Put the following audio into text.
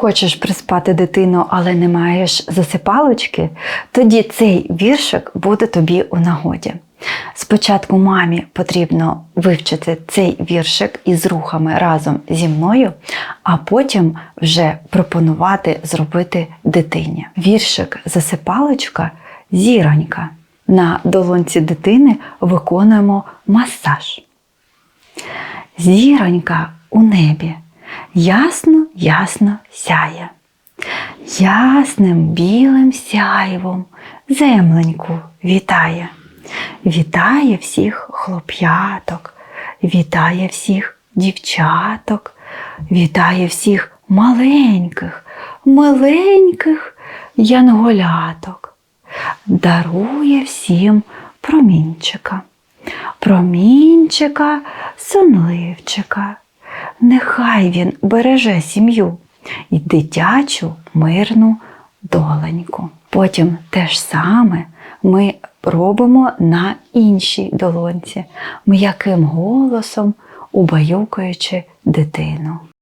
Хочеш приспати дитину, але не маєш засипалочки, тоді цей віршик буде тобі у нагоді. Спочатку мамі потрібно вивчити цей віршик із рухами разом зі мною, а потім вже пропонувати зробити дитині. Віршик засипалочка зіронька. На долонці дитини виконуємо масаж. Зіронька у небі ясно, ясно сяє. Ясним білим сяйвом земленьку вітає. Вітає всіх хлоп'яток, вітає всіх дівчаток, вітає всіх маленьких, миленьких янголяток. Дарує всім промінчика промінчика, сонливчика. Нехай він береже сім'ю і дитячу мирну доленьку. Потім те ж саме ми робимо на іншій долонці, м'яким голосом убаюкуючи дитину.